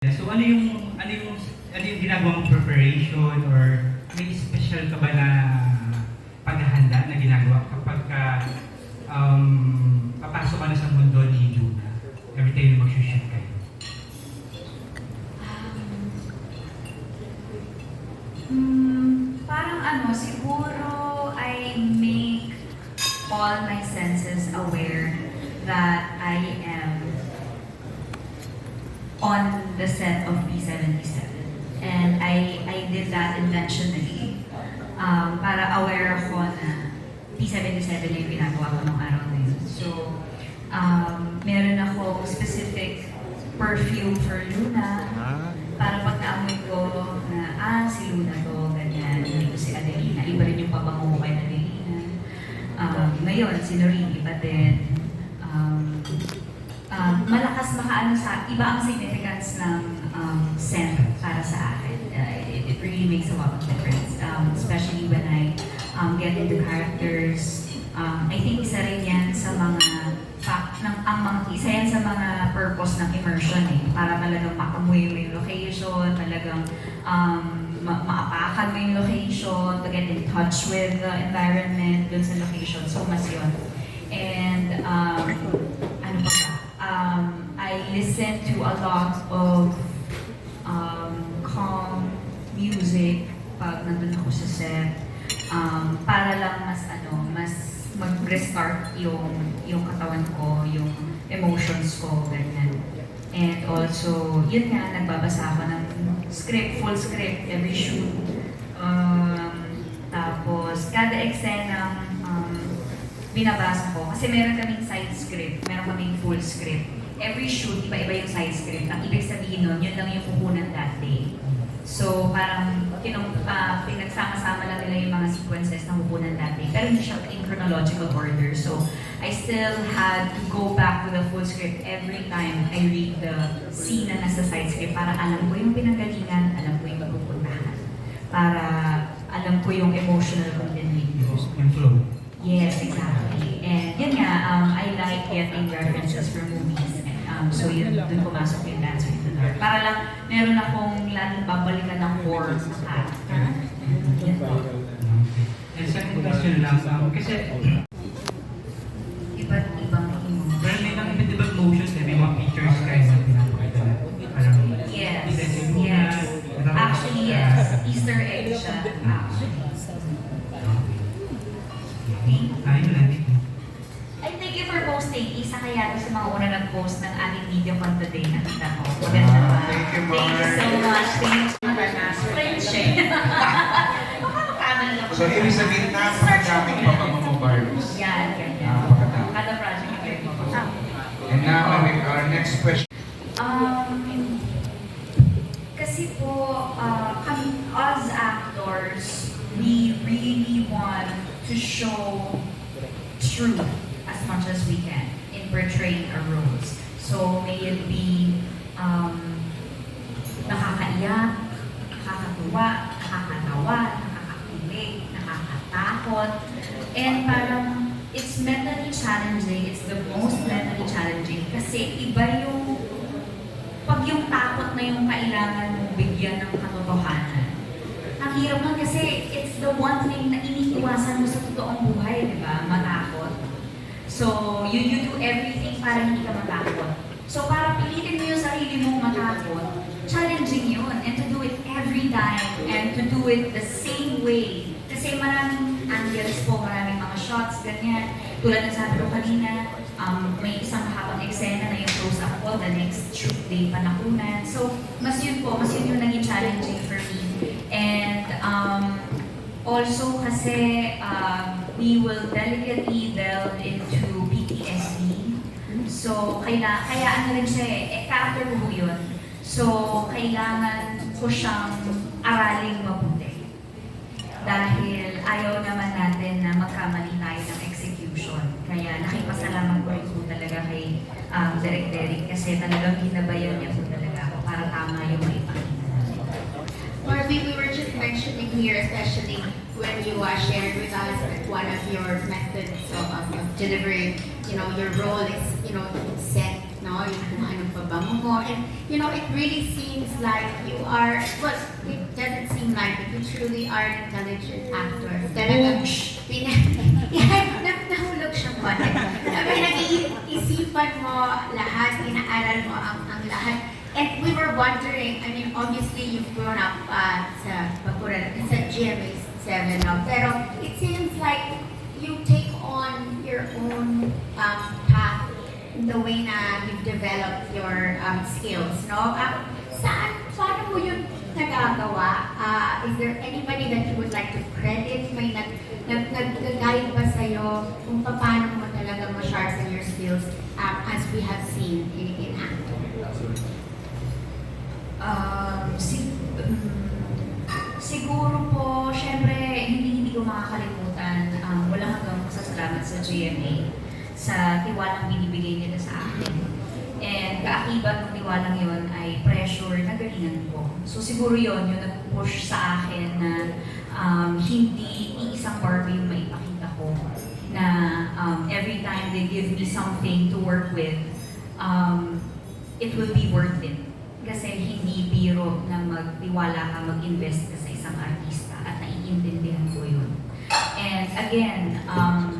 So ano yung ano yung ano yung ginagawa mong preparation or may special ka ba na paghahanda na ginagawa kapag ka um, papasok ka na sa mundo ni Luna every time mag-shoot kayo? Hmm, parang ano, siguro I make all my senses aware that I am on the set of B77. And I I did that intentionally um, para aware ako na B77 yung ginagawa ko nung araw na yun. So, um, meron ako specific perfume for Luna para pag naamoy ko na, ah, si Luna to, ganyan, hindi ko si Adelina. Iba rin yung pabango ko kay Adelina. Um, ngayon, si Norini, but then, um, um, malakas makaano sa, iba ang significance ng um, scent para sa akin. Uh, it, it really makes a lot of difference, um, especially when I um, get into characters. Um, I think isa rin yan sa mga fact ng ang mga isa yan sa mga purpose ng immersion eh para talagang makamoy mo yung location talagang um, ma- maapakan mo yung location to get in touch with the environment dun sa location so mas yun and um, ano pa ba um, I listen to a lot of um, calm music pag nandun ako sa set um, para lang mas ano mas mag-restart yung yung katawan ko, yung emotions ko, ganyan. And also, yun nga, nagbabasa ako ng script, full script, every shoot. Um, tapos, kada eksena um, binabasa ko. Kasi meron kaming side script, meron kaming full script. Every shoot, iba-iba yung side script. Ang ibig sabihin nun, yun lang yung pupunan that day. So, parang kinong, ah, pinagsama-sama lang nila yung mga sequences na pupunan that day. Pero hindi siya in chronological order. So, I still had to go back to the full script every time I read the scene na nasa side script para alam ko yung pinanggalingan, alam ko yung pupuntahan. Para alam ko yung emotional continuity. Yung flow. Yes, exactly. And yun nga, um, I like getting references from movies. Um, so yun, dun pumasok yung Dancer in the Dark. Para lang, meron akong lalo babalikan ng core sa. Okay. And second question lang, um, kasi So, ibig sabihin na, pagkakaping pabango mo, Barbies. Yan, ganyan. Napakadami. Kada project yung ganyan. And now, our next question. Um, kasi po, uh, kami, as actors, we really want to show truth as much as we can in portraying our roles. So, may it be um, nakakatakot, and parang it's mentally challenging, it's the most mentally challenging kasi iba yung pag yung takot na yung kailangan mong bigyan ng katotohanan. Ang hirap nun kasi it's the one thing na iniiwasan mo sa totoong buhay, di ba? Matakot. So, you, you do everything para hindi ka matakot. So, para pilitin mo yung sarili mong matakot, challenging yun. And to do it every time and to do it the same way. Angles po, maraming mga shots, ganyan. Tulad ng sabi ko kanina, um, may isang mahabang eksena na yung close-up ko, the next shoot day panakunan. So, mas yun po, mas yun yung naging challenging for me. And um, also kasi um, we will delicately delve into PTSD. So, kaila, kaya ano rin siya eh, eh, character ko yun. So, kailangan ko siyang araling mabuti. Dahil ayaw naman natin na magkamali tayo ng execution. Kaya nakipasalamat ko rin po talaga kay um, Derek Derek kasi talagang ginabayan niya po talaga ako para tama yung natin. Marvin, we were just mentioning here, especially when you uh, shared with us one of your methods of, of, of delivering, you know, your role is, you know, set no? Yung kung anong pabango mo. And, you know, it really seems like you are, well, it doesn't seem like it. You truly are an intelligent actor. Talagang, pina, yeah, na, nahulog siya po. Sabi, nag-iisipan mo lahat, inaaral mo ang, ang lahat. And we were wondering, I mean, obviously you've grown up uh, sa Bacuran, sa GMA 7 no? pero it seems like you take on your own um, path the way na you've developed your um, skills, no? Um, saan, paano mo yun nagagawa? Uh, is there anybody that you would like to credit? May nag, nag, nag, nag-guide ba sa'yo kung paano mo talaga ma-sharpen your skills um, as we have seen in, in acting? Um, sig- mm, siguro po, syempre, hindi hindi ko makakalimutan, um, walang hanggang pasasalamat sa GMA sa tiwalang binibigay nila sa akin. And kaakibat ng tiwalang yon ay pressure na galingan ko. So siguro yon yung nag-push sa akin na um, hindi iisang Barbie yung maipakita ko na um, every time they give me something to work with, um, it will be worth it. Kasi hindi biro na magtiwala ka, mag-invest ka sa isang artista at naiintindihan ko yun. And again, um,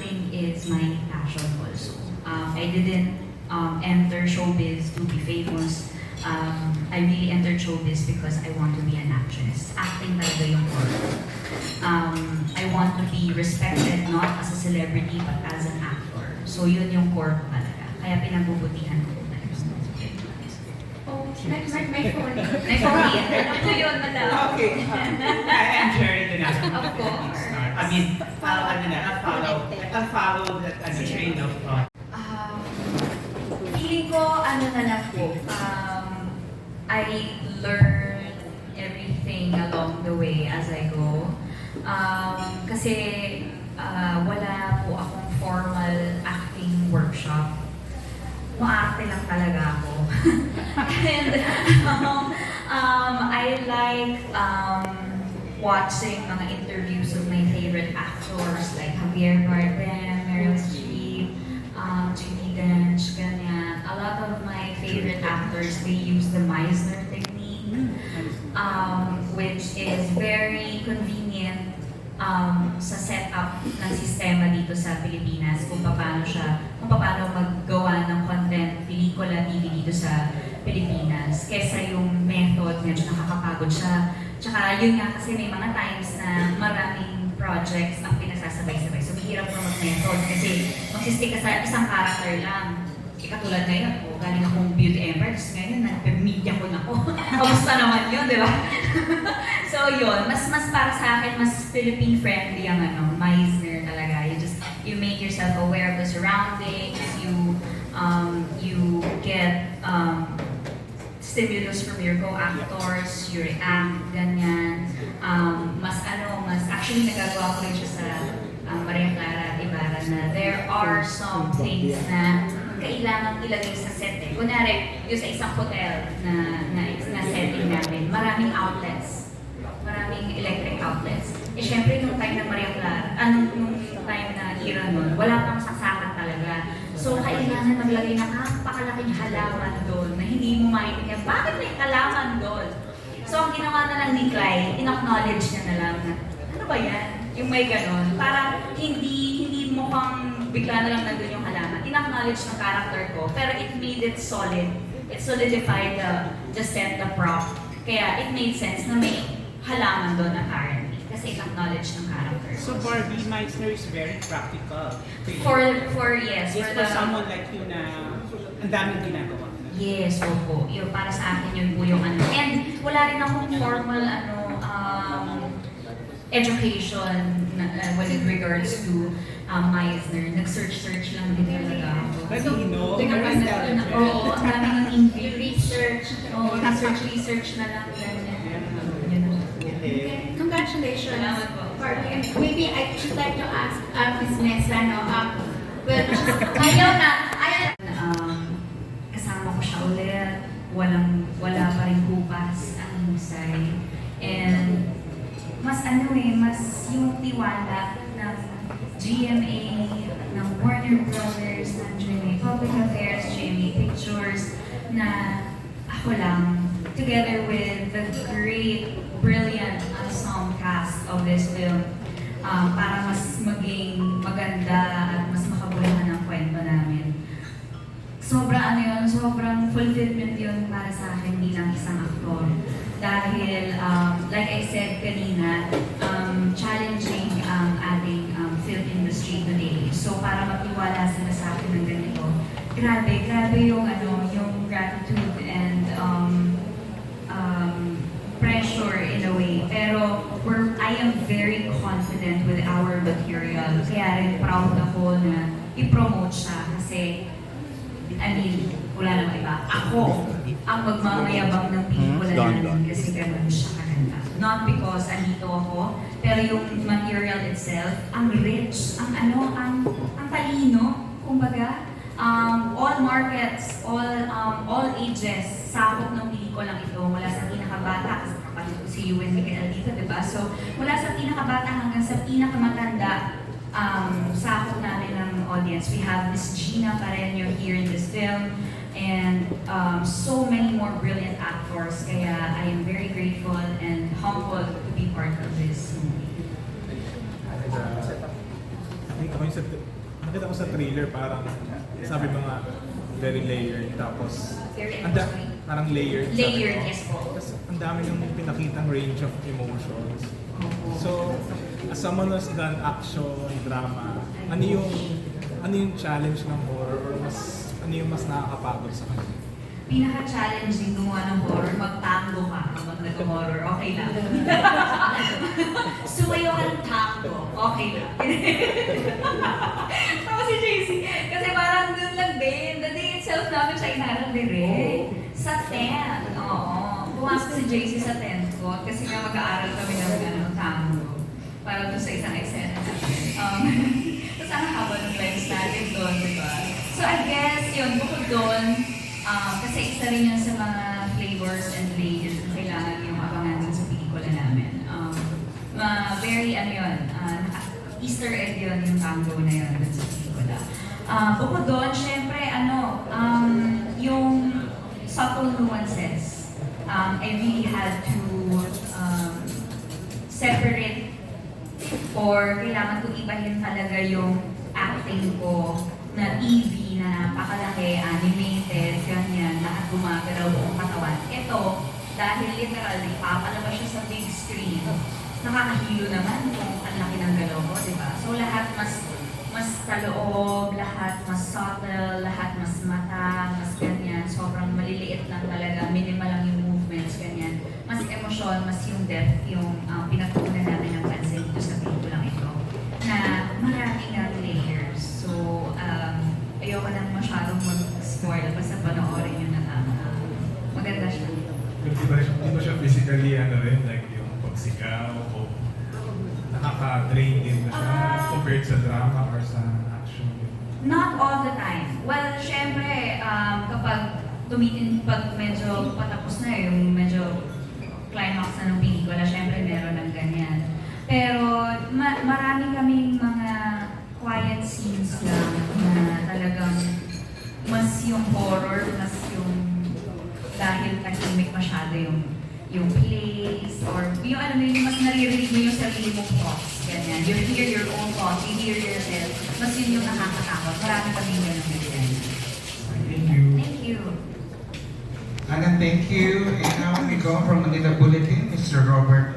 acting is my passion also. Um, I didn't um, enter showbiz to be famous. Um, I really entered showbiz because I want to be an actress. Acting talaga yung core. Um, I want to be respected not as a celebrity but as an actor. So yun yung core ko talaga. Kaya pinagbubutihan ko talaga. Oh, may, may, may phone. May phone Ano po yun, madam? Okay. I am Jerry Donato. Of course. I mean, I'll, ano na, I'll follow, I'll follow that ano, train of thought. Um, feeling ko, ano na lang po, um, I learn everything along the way as I go. Um, kasi uh, wala po akong formal acting workshop. Maarte lang talaga ako. And um, um, I like um, watching mga interviews of my favorite actors like Javier Bardem, Meryl Streep, um, Judy Dench, ganyan. A lot of my favorite actors, they use the Meisner technique, um, which is very convenient um, sa setup ng sistema dito sa Pilipinas kung paano siya, kung paano maggawa ng content, pelikula, TV dito sa Pilipinas. Kesa yung method, medyo nakakapagod siya. Tsaka yun nga kasi may mga times na maraming projects ang pinasasabay-sabay. So, mahirap na mag-method kasi magsistick ka sa isang character lang. Eh, katulad ngayon ako, galing akong beauty empire, tapos ngayon, nag-media ko na ako. Kamusta naman yun, di ba? so yun, mas mas para sa akin, mas Philippine friendly ang ano, Meisner talaga. You just, you make yourself aware of the surroundings, you, um, you get, um, stimulus from your co-actors, you react, ganyan. Um, mas ano, mas, actually nagagawa ko rin siya sa um, Maria Clara at Ibarra na there are some things na kailangan ilagay sa set eh. Kunwari, yung sa isang hotel na, na, na setting namin, maraming outlets. Maraming electric outlets. Eh syempre, nung time ng Maria Clara, anong nung time na era nun, wala pang talaga. So, kailangan maglagay ng napakalaking halaman doon na hindi mo maintindihan. Bakit may halaman doon? So, ang ginawa na lang ni Clyde, in-acknowledge niya na lang na, ano ba yan? Yung may ganon. Para hindi, hindi mo pang bigla na lang nandun yung halaman. In-acknowledge ng character ko, pero it made it solid. It solidified the, the set, the prop. Kaya it made sense na may halaman doon apparently. Kasi it-acknowledge ng character. So Barbie Meisner is very practical. For, for, yes, Yes, for for the... someone like you na ang daming ginagawa. Yes, opo. Yung para sa akin yun po yung ano. And wala rin akong formal ano um, education na, uh, with regards to um, Meisner. Nag-search-search lang din talaga ako. Talino, Hindi very ka intelligent. Oo, ang dami ng You English. research. Oo, research-research na lang. Ganyan. Yun lang. Okay. Congratulations. Salamat po. Barbie. And maybe I should like to ask uh, Ms. Nessa, no? Um, well, Ayaw na! Ayaw na! Um, kasama ko siya ulit. Walang, wala pa rin bukas ang husay. And mas ano eh, mas yung tiwala ng GMA, ng Warner Brothers, ng GMA Public Affairs, GMA na ako lang, together with the great, brilliant ensemble cast of this film, um, para mas maging maganda at mas makabuluhan ang kwento namin. Sobrang ano yun, sobrang fulfillment yun para sa akin bilang isang aktor. Dahil, um, like I said kanina, um, challenging ang ating um, film industry today. So para magtiwala sila sa akin ng ganito, grabe, grabe yung ano, yung gratitude and um, um, pressure in a way. Pero we're, I am very confident with our material. Kaya rin proud ako na i-promote siya kasi I mean, wala namang iba. Ako ang magmamayabang ng pelikula namin kasi ganun siya kaganda. Not because andito ako, pero yung material itself, ang rich, ang ano, ang, ang talino, kumbaga. Um, all markets, all um, all ages, sakop ng pelikulang ito, mula sa pinakabata, si Ewan Miguel dito, di ba? So, mula sa pinakabata hanggang sa pinakamatanda, um, sakop namin ng audience. We have Miss Gina Pareño here in this film and um, so many more brilliant actors. Kaya I am very grateful and humbled to be part of this movie. Nakita ko sa, nakita ko sa trailer parang sabi mo nga very layered tapos Very anda, emotional. parang layered. sabi Layered, mo. yes po. Tapos ang dami yung pinakitang range of emotions. So, as someone who's done action, drama, ano yung ano yung challenge ng horror or mas ano yung mas nakakapagod sa kanya? Pinaka-challenging gumawa ng horror, magtango ka kapag nag-horror, okay lang. Sumayo ka ng tango, okay lang. Tapos si JC, kasi parang dun lang din, itself namin siya inaral direct. Sa tent, oo. Pumasok si JC sa tent ko kasi nga mag-aaral kami ng ano, tango. Para dun sa isang eksena. Um, Tapos ang haba ng lens natin doon, di ba? So I guess yun, bukod doon, um, kasi isa rin yun sa mga flavors and layers na kailangan yung abangan sa pelikula namin. Um, ma very ano yun, ah, naka- Easter egg yun yung tango na yun sa pelikula. Ah, bukod doon, syempre, ano, um, yung subtle nuances. Um, I really had to um, separate or kailangan ko ibahin talaga yung acting ko na TV na napakalaki, animated, ganyan, lahat gumagalaw buong katawan. Ito, dahil literally, papalabas siya sa big screen, nakakahilo naman kung ang laki ng galaw ko, di ba? So lahat mas mas kaloob, lahat mas subtle, lahat mas mata, mas ganyan, sobrang maliliit lang talaga, minimal lang yung movements, ganyan. Mas emosyon, mas yung depth, yung uh, pinagkukunan namin ng pansin dito sa pelikulang ito, na maraming nga layers. So, um, ayoko nang masyadong mag-spoil basta panoorin yun na lang. Uh, maganda siya. Di ba, di ba siya physically ano rin, like yung pagsigaw o nakaka-drain din na siya Ah. Compared sa drama or sa action? Not all the time. Well, syempre, um, kapag tumitin, pag medyo patapos na yung medyo climax na ng pelikula, syempre meron ng ganyan. Pero ma- marami kaming mga quiet scenes lang na talagang mas yung horror, mas yung dahil tahimik masyado yung yung place or yung ano yung mas naririnig mo yung sarili mong thoughts. Ganyan. You hear your own thoughts, you hear yourself. Mas yun yung nakakatakot. Marami kami ganun ganyan. Thank you. Thank you. Ana, thank you. And now we go from Manila Bulletin, Mr. Robert